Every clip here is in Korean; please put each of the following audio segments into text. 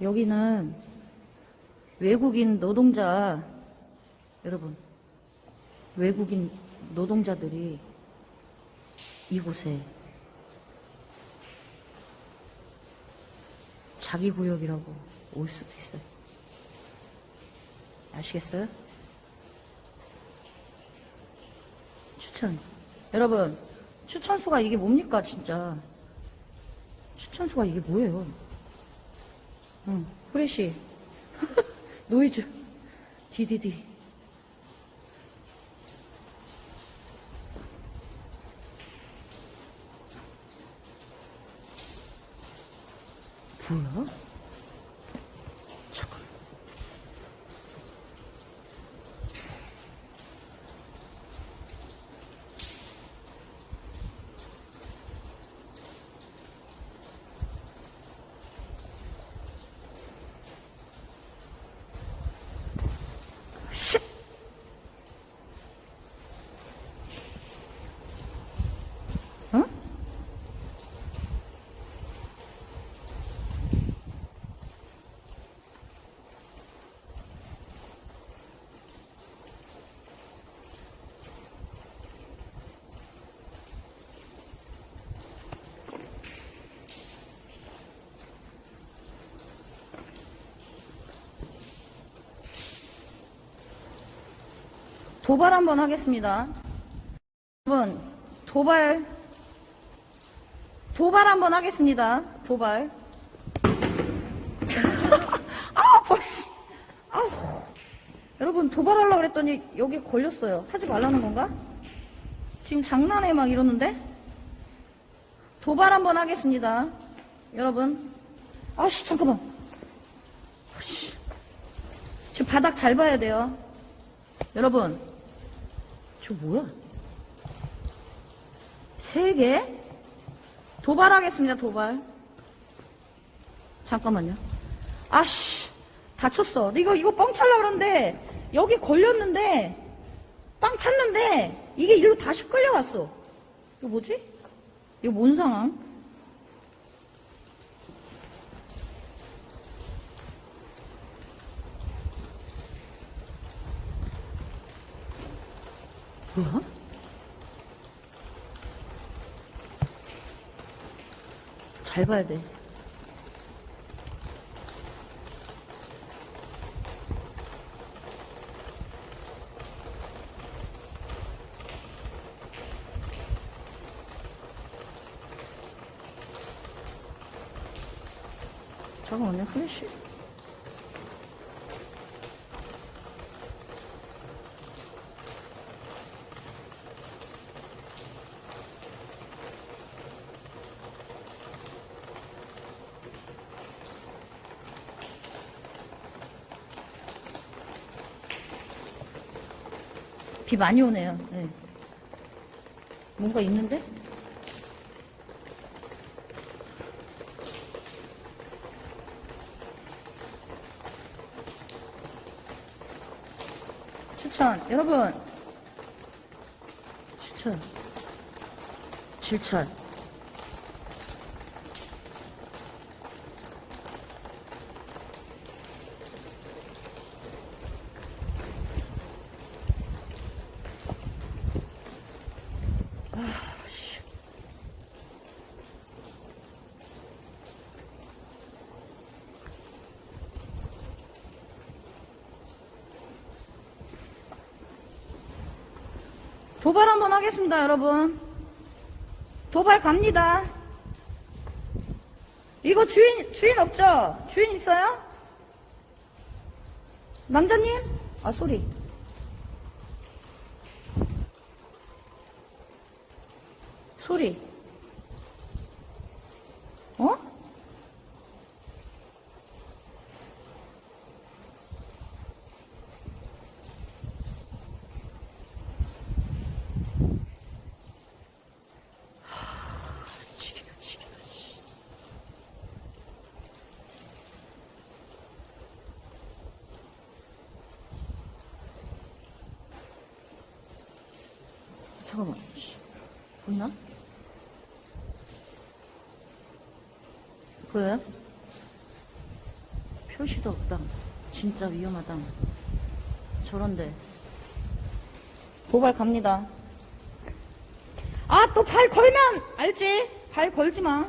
여기는 외국인 노동자, 여러분, 외국인 노동자들이 이곳에 자기 구역이라고 올 수도 있어요. 아시겠어요? 추천. 여러분, 추천수가 이게 뭡니까, 진짜. 추천수가 이게 뭐예요? 응, 후레쉬. 노이즈. 디디디. 뭐야? 도발 한번 하겠습니다. 여러분, 도발, 도발 한번 하겠습니다. 도발. 아, 버씨. 아우. 여러분, 도발하려고 그랬더니 여기 걸렸어요. 하지 말라는 건가? 지금 장난해 막 이러는데? 도발 한번 하겠습니다. 여러분. 아씨, 잠깐만. 아씨. 지금 바닥 잘 봐야 돼요. 여러분, 저 뭐야? 세 개? 도발하겠습니다, 도발. 잠깐만요. 아씨, 다쳤어. 이거, 이거 뻥 찰라 그러는데, 여기 걸렸는데, 빵 찼는데, 이게 이리로 다시 끌려왔어. 이거 뭐지? 이거 뭔 상황? 뭐야? 잘 봐야 돼. 잠깐만요, 플래시. 비 많이 오네요. 네. 뭔가 있는데? 추천. 여러분. 추천. 질천. 도발 한번 하겠습니다, 여러분. 도발 갑니다. 이거 주인, 주인 없죠? 주인 있어요? 남자님? 아, 소리. 어? 지리가 지리가 씨. 잠깐만. 씨. 보이나? 보여요? 표시도 없다. 진짜 위험하다. 저런데. 도발 갑니다. 아, 또 발 걸면 알지? 발 걸지 마.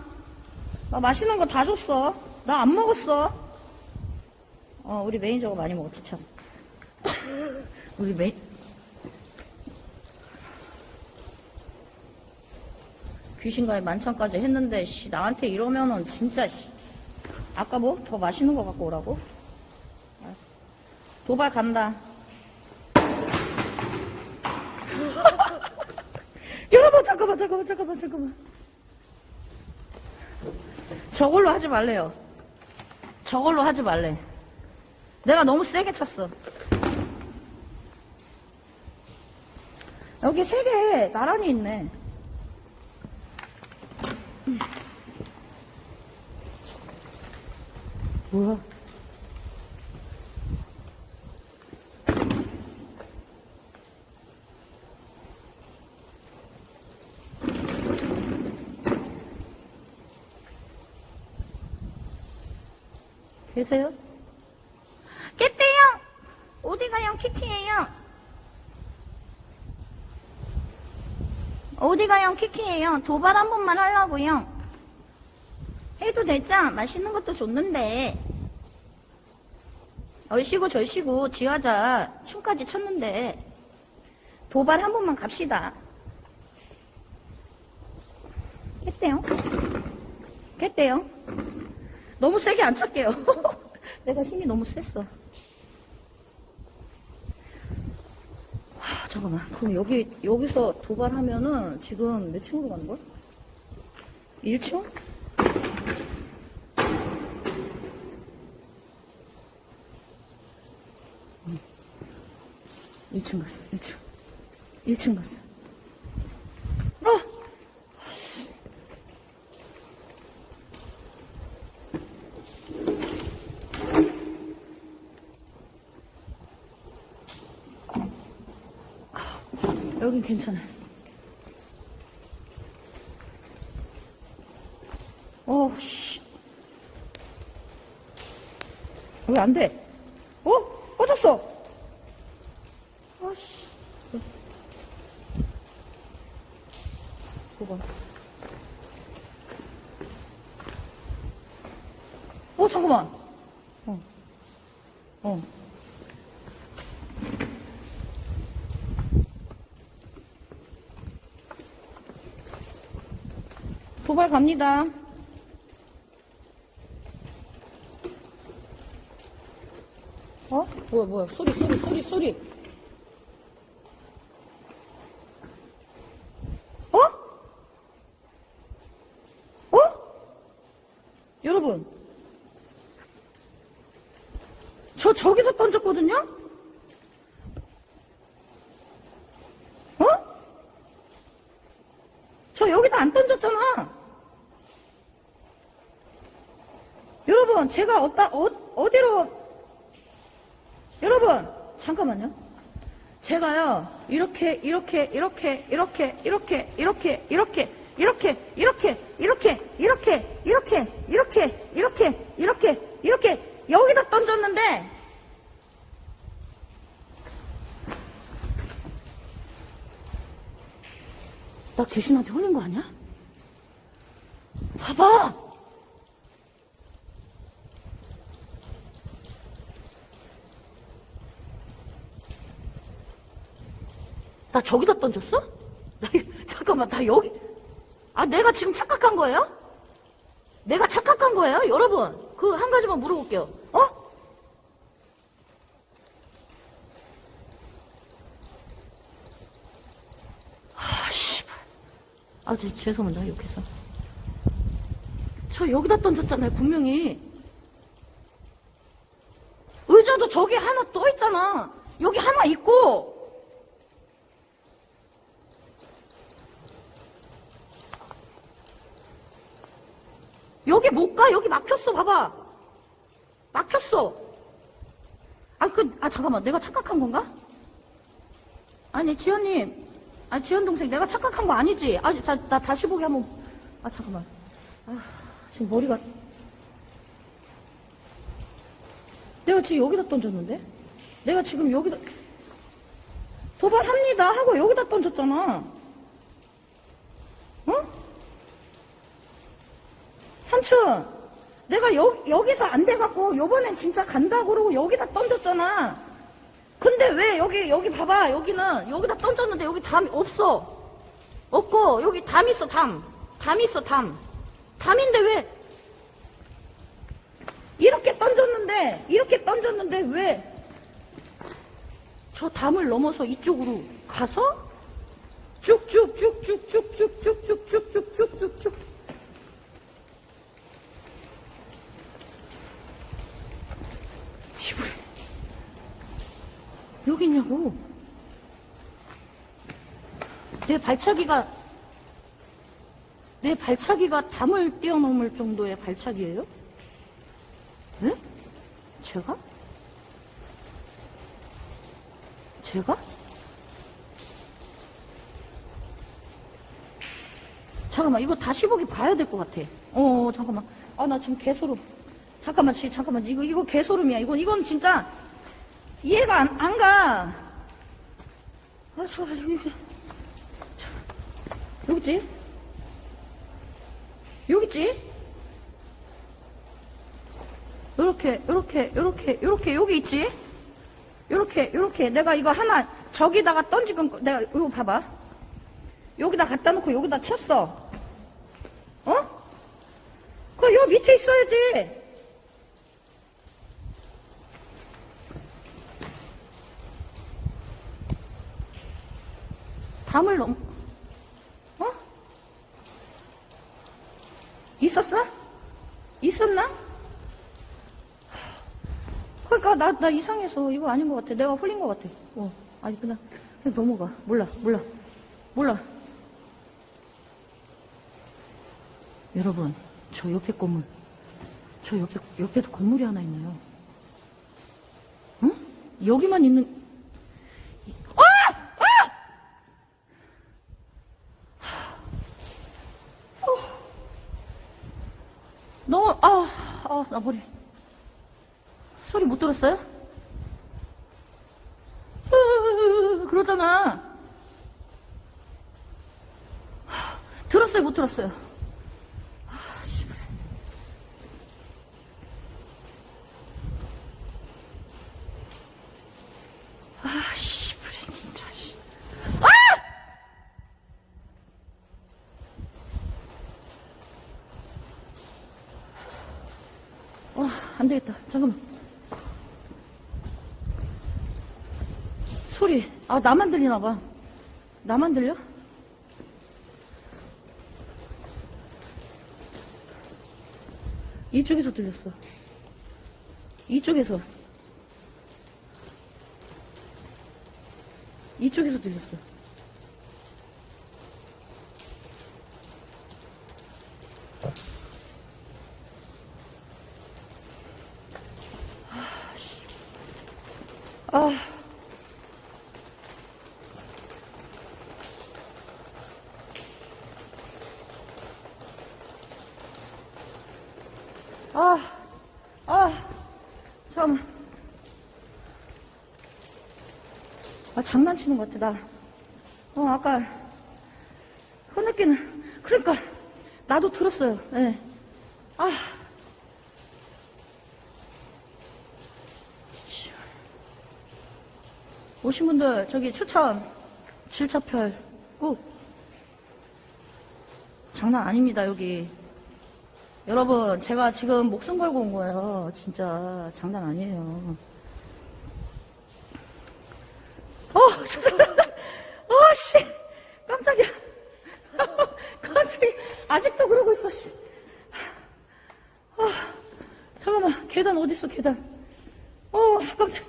나 맛있는 거 다 줬어. 나 안 먹었어. 어, 우리 매니저가 많이 먹었지, 참. 우리 매, 귀신과의 만찬까지 했는데, 씨, 나한테 이러면은 진짜, 씨. 아까 뭐? 더 맛있는 거 갖고 오라고? 알았어. 도발 간다. 여러분, 잠깐만, 잠깐만, 잠깐만, 잠깐만. 저걸로 하지 말래요. 저걸로 하지 말래. 내가 너무 세게 쳤어. 여기 세 개 나란히 있네. 뭐야? 계세요? 깼대요! 어디 가요? 키키예요. 어디 가요? 키키예요. 도발 한 번만 하려고요. 해도 되죠? 맛있는 것도 줬는데. 얼씨구 절씨구 지하자 춤까지 췄는데 도발 한 번만 갑시다. 깼대요? 깼대요? 너무 세게 안 찰게요. 내가 힘이 너무 셌어. 잠깐만. 그럼 여기, 여기서 도발하면은 지금 몇 층으로 가는 거야? 1층? 응. 1층 갔어, 1층. 1층 갔어. 여긴 괜찮아. 어, 씨. 왜 안 돼? 어? 꺼졌어! 아, 씨. 뭐가? 어, 잠깐만. 어. 어. 도발 갑니다. 어? 뭐야, 뭐야. 소리, 소리, 소리, 소리. 어? 어? 여러분. 저 저기서 던졌거든요? 어? 저 여기다 안 던졌잖아. 제가 어디다, 어, 어디로, 여러분, 잠깐만요. 제가요, 이렇게, 이렇게, 이렇게, 이렇게, 이렇게, 이렇게, 이렇게, 이렇게, 이렇게, 이렇게, 이렇게, 이렇게, 이렇게, 이렇게, 이렇게, 이렇게, 여기다 던졌는데, 나 귀신한테 홀린 거 아니야? 봐봐! 나 저기다 던졌어? 나, 잠깐만, 나 여기. 아, 내가 지금 착각한 거예요? 내가 착각한 거예요? 여러분, 그 한 가지만 물어볼게요. 어? 아, 씨발. 아, 저, 죄송합니다. 욕해서. 저 여기다 던졌잖아요, 분명히. 의자도 저기 하나 또 있잖아. 여기 하나 있고, 여기 막혔어. 봐봐. 막혔어. 아, 그, 아, 잠깐만. 내가 착각한 건가? 아니, 지현님. 아니, 지현 동생. 내가 착각한 거 아니지? 아, 자, 나 다시 보기 한번. 아, 잠깐만. 아, 지금 머리가. 내가 지금 여기다 던졌는데? 내가 지금 여기다, 도발합니다 하고 여기다 던졌잖아. 어? 삼촌, 내가 여, 여기서 안 돼갖고 요번엔 진짜 간다 그러고 여기다 던졌잖아. 근데 왜 여기, 여기 봐봐. 여기는 여기다 던졌는데 여기 담이 없어. 없고 여기 담 있어, 담. 담 있어, 담. 담인데 왜 이렇게 던졌는데, 이렇게 던졌는데 왜 저 담을 넘어서 이쪽으로 가서 쭉쭉쭉쭉쭉쭉쭉쭉쭉쭉쭉쭉 집을 여기 있냐고 내 발차기가 내 발차기가 담을 뛰어넘을 정도의 발차기예요? 네? 제가? 제가? 잠깐만 이거 다시 보기 봐야 될 것 같아. 어 잠깐만. 아 나 지금 개소름. 잠깐만 지 잠깐만 이거 이거 개소름이야. 이건 이건 진짜 이해가 안, 안 가. 아 잠깐만 여기 여기 있지? 여기 있지? 요렇게 요렇게 요렇게 요렇게 여기 있지? 요렇게 요렇게 내가 이거 하나 저기다가 던지고 내가 이거 봐봐 여기다 갖다 놓고 여기다 쳤어 어? 그거 요 밑에 있어야지 담을 넘 어? 있었어? 있었나? 그러니까 나, 나 이상해서 이거 아닌 것 같아. 내가 홀린 것 같아. 어, 아니 그냥, 그냥 넘어가. 몰라, 몰라, 몰라. 여러분, 저 옆에 건물, 저 옆에 옆에도 건물이 하나 있네요. 응? 여기만 있는. 아! 아! 어. 너무 아, 아, 나 머리. 소리 못 들었어요? 그러잖아. 하, 들었어요, 못 들었어요? 아, 씨발. 아, 씨발, 진짜, 씨. 아! 와, 안 되겠다. 잠깐만. 소리. 아, 나만 들리나 봐. 나만 들려? 이쪽에서 들렸어. 이쪽에서. 이쪽에서 들렸어. 아. 아, 아, 잠깐만. 아, 장난 치는 것 같아, 나. 어, 아까, 흐느끼는, 그러니까, 나도 들었어요, 예. 아. 오신 분들, 저기 추천, 질차별 꾹. 장난 아닙니다, 여기. 여러분, 제가 지금 목숨 걸고 온 거예요. 진짜 장난 아니에요. 어, 죄송합니다. 어, 씨. 깜짝이야. 가슴이 아직도 그러고 있어, 씨. 아, 잠깐만. 계단 어딨어, 계단. 어, 깜짝.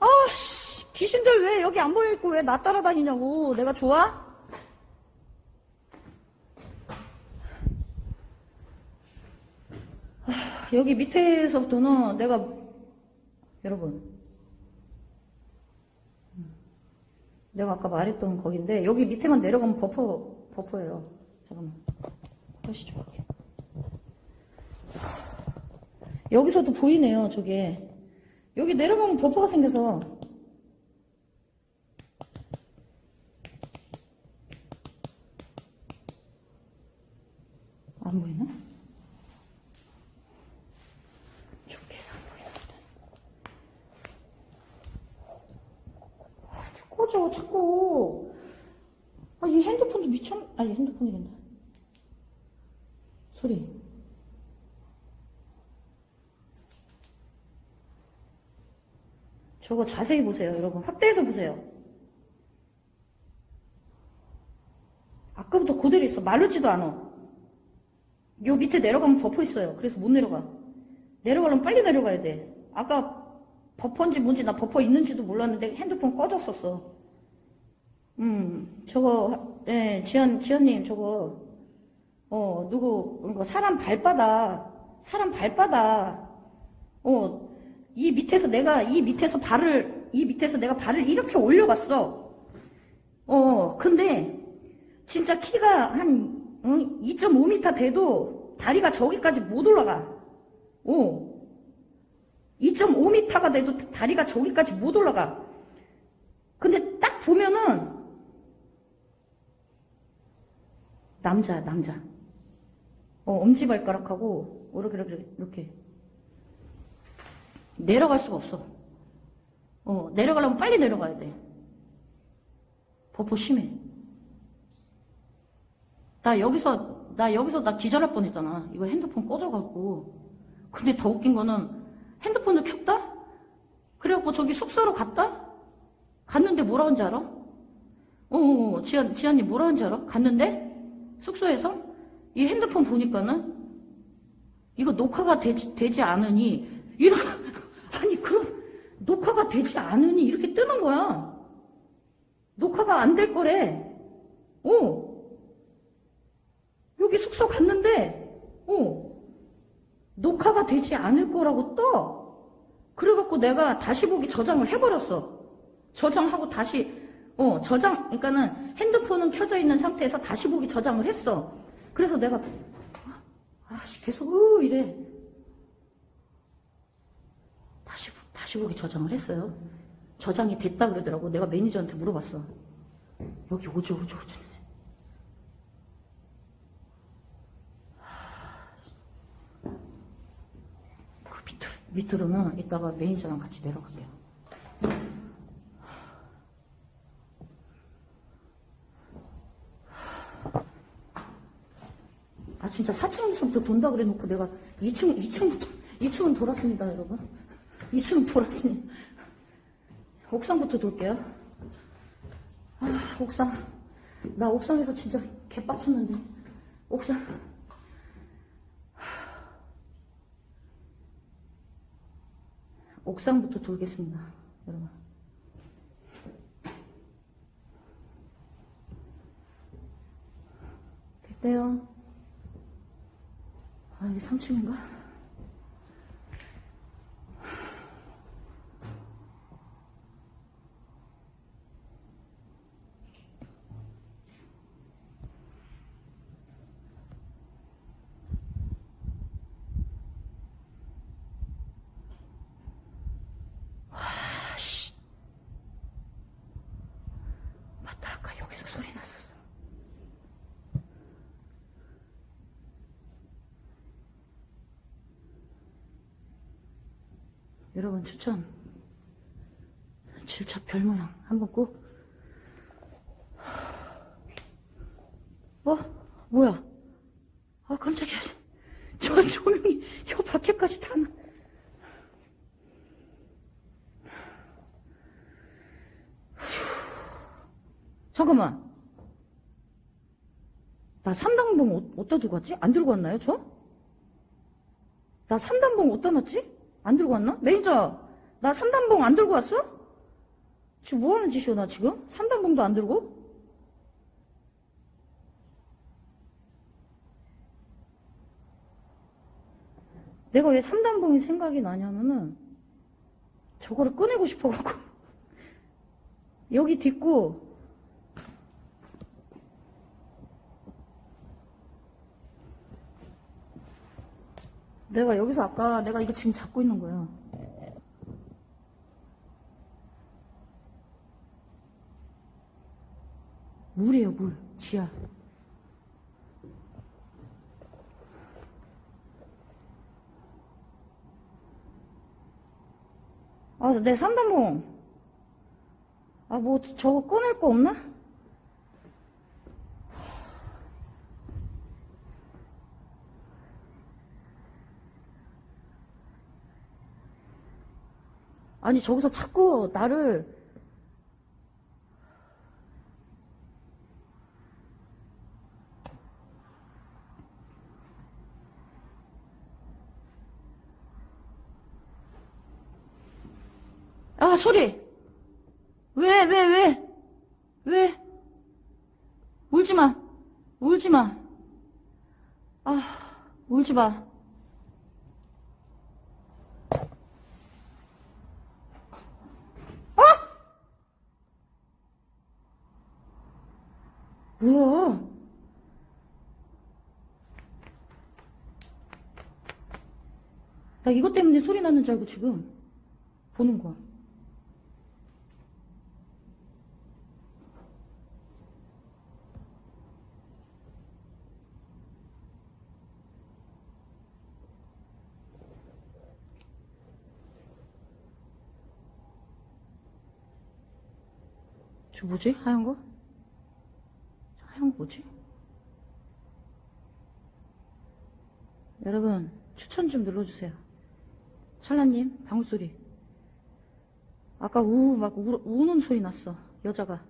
아, 씨. 귀신들 왜 여기 안 보여있고 왜 나 따라다니냐고. 내가 좋아? 여기 밑에서부터는 내가 여러분 내가 아까 말했던 거긴데 여기 밑에만 내려가면 버퍼 버퍼예요. 잠깐만 보시죠. 여기서도 보이네요. 저게 여기 내려가면 버퍼가 생겨서. 안 보이나? 좋게서 안 보이나 보다. 아, 이렇게 꺼져, 자꾸. 아, 이 핸드폰도 미쳤, 아니, 핸드폰이란다. 소리. 저거 자세히 보세요, 여러분. 확대해서 보세요. 아까부터 그대로 있어. 마르지도 않아. 요 밑에 내려가면 버퍼 있어요. 그래서 못 내려가. 내려가려면 빨리 내려가야 돼. 아까 버퍼인지 뭔지 나 버퍼 있는지도 몰랐는데 핸드폰 꺼졌었어. 음, 저거, 예, 지연, 지연님, 저거, 어, 누구, 사람 발바닥, 사람 발바닥, 어, 이 밑에서 내가, 이 밑에서 발을, 이 밑에서 내가 발을 이렇게 올려봤어. 어, 근데, 진짜 키가 한, 2.5m 돼도 다리가 저기까지 못 올라가. 어. 2.5m가 돼도 다리가 저기까지 못 올라가. 근데 딱 보면은, 남자, 남자. 어, 엄지발가락하고, 이렇게, 이렇게, 이렇게. 내려갈 수가 없어. 어, 내려가려면 빨리 내려가야 돼. 버퍼 심해. 나 여기서, 나 여기서 나 기절할 뻔 했잖아. 이거 핸드폰 꺼져갖고. 근데 더 웃긴 거는 핸드폰을 켰다? 그래갖고 저기 숙소로 갔다? 갔는데 뭐라 한지 알아? 어, 어, 어, 지한, 지한님 뭐라 한지 알아? 갔는데? 숙소에서? 이 핸드폰 보니까는 이거 녹화가 되지, 되지 않으니, 이런, 녹화가 되지 않으니 이렇게 뜨는 거야. 녹화가 안 될 거래. 어. 여기 숙소 갔는데, 어. 녹화가 되지 않을 거라고 떠. 그래갖고 내가 다시 보기 저장을 해버렸어. 저장하고 다시, 어, 저장, 그러니까는 핸드폰은 켜져 있는 상태에서 다시 보기 저장을 했어. 그래서 내가, 아, 아씨, 계속, 으, 이래. 다시, 보기 저장을 했어요. 저장이 됐다 그러더라고. 내가 매니저한테 물어봤어. 여기 오죠, 오죠, 오죠. 그 밑으로, 밑으로는 이따가 매니저랑 같이 내려갈게요. 아 진짜 4층부터 돈다 그래 놓고 내가 2층 2층부터 2층은 돌았습니다 여러분 2층은 돌았으니 옥상부터 돌게요. 아 옥상. 나 옥상에서 진짜 개빡쳤는데. 옥상. 옥상부터 돌겠습니다 여러분. 됐대요. 아, 여기 3층인가? 와, 씨. 맞다, 아까 여기서 소리 났었어. 여러분 추천 질차 별 모양 한번 꼭 어? 뭐야 아 깜짝이야 저 조명이 요 밖에까지 다 나. 잠깐만 나 3단봉 어, 어디다 두고 왔지? 안 들고 왔나요 저? 나 3단봉 어디다 놨지? 안 들고 왔나? 매니저, 나 3단봉 안 들고 왔어? 지금 뭐 하는 짓이야, 나 지금? 3단봉도 안 들고? 내가 왜 3단봉이 생각이 나냐면은, 저거를 꺼내고 싶어갖고. 여기 딛고, 내가 여기서 아까 내가 이거 지금 잡고 있는 거야. 물이에요, 물. 지하. 아, 내 상담봉. 아, 뭐, 저거 꺼낼 거 없나? 아니, 저기서 자꾸 나를 아, 소리! 왜, 왜, 왜? 왜? 울지 마. 울지 마. 아, 울지 마. 뭐야? 나 이것 때문에 소리 나는 줄 알고 지금 보는 거야. 저 뭐지? 하얀 거? 뭐지? 여러분, 추천 좀 눌러주세요. 찰나님, 방울소리. 아까 우, 막 우, 우는 소리 났어. 여자가.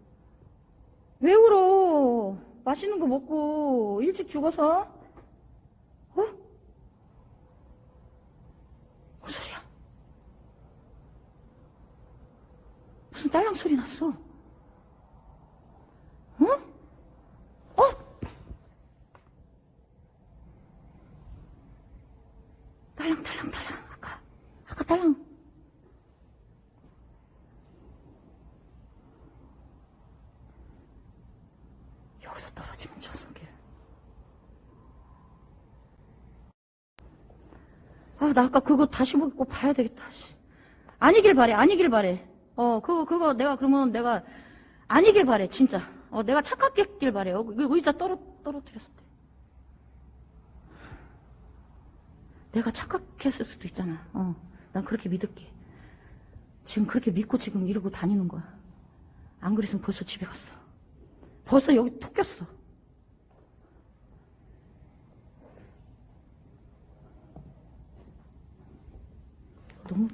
왜 울어? 맛있는 거 먹고 일찍 죽어서? 어? 뭔 소리야? 무슨 딸랑 소리 났어? 어? 어? 딸랑, 딸랑, 딸랑. 아까, 아까 딸랑. 여기서 떨어지면 저승길. 아, 나 아까 그거 다시 보고 꼭 봐야 되겠다. 씨. 아니길 바래, 아니길 바래. 어, 그거, 그거 내가 그러면 내가 아니길 바래, 진짜. 어, 내가 착각했길 바래. 어, 그 의자 떨어, 떨어뜨렸을 때. 내가 착각했을 수도 있잖아. 어, 난 그렇게 믿을게. 지금 그렇게 믿고 지금 이러고 다니는 거야. 안 그랬으면 벌써 집에 갔어. 벌써 여기 톡 꼈어. 너무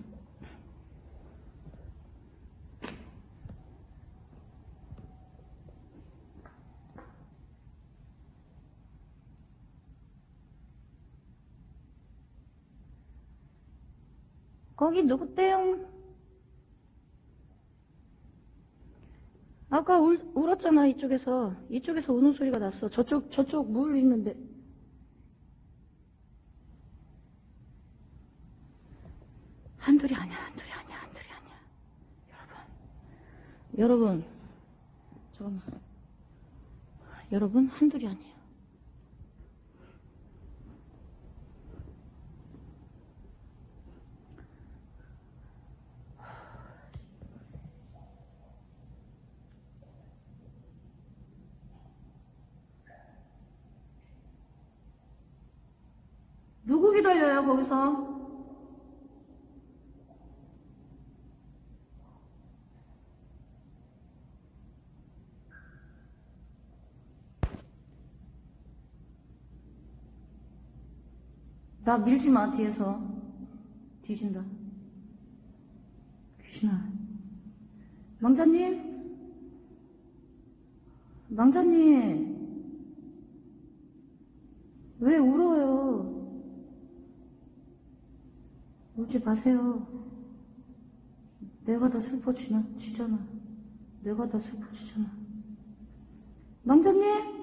거기 누구때요? 아까 울, 울었잖아 이쪽에서. 이쪽에서 우는 소리가 났어. 저쪽 저쪽 물 있는데 한둘이 아니야 한둘이 아니야 한둘이 아니야 여러분 잠깐만. 여러분 한둘이 아니에요. 누구 기다려요 거기서 나 밀지 마, 뒤에서. 뒤진다. 귀신아. 망자님? 망자님. 왜 울어요? 울지 마세요. 내가 다 슬퍼지잖아. 내가 다 슬퍼지잖아. 망자님?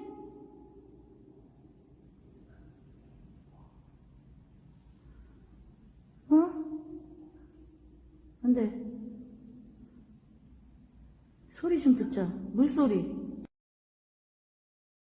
어? 안 돼. 소리 좀 듣자. 물소리.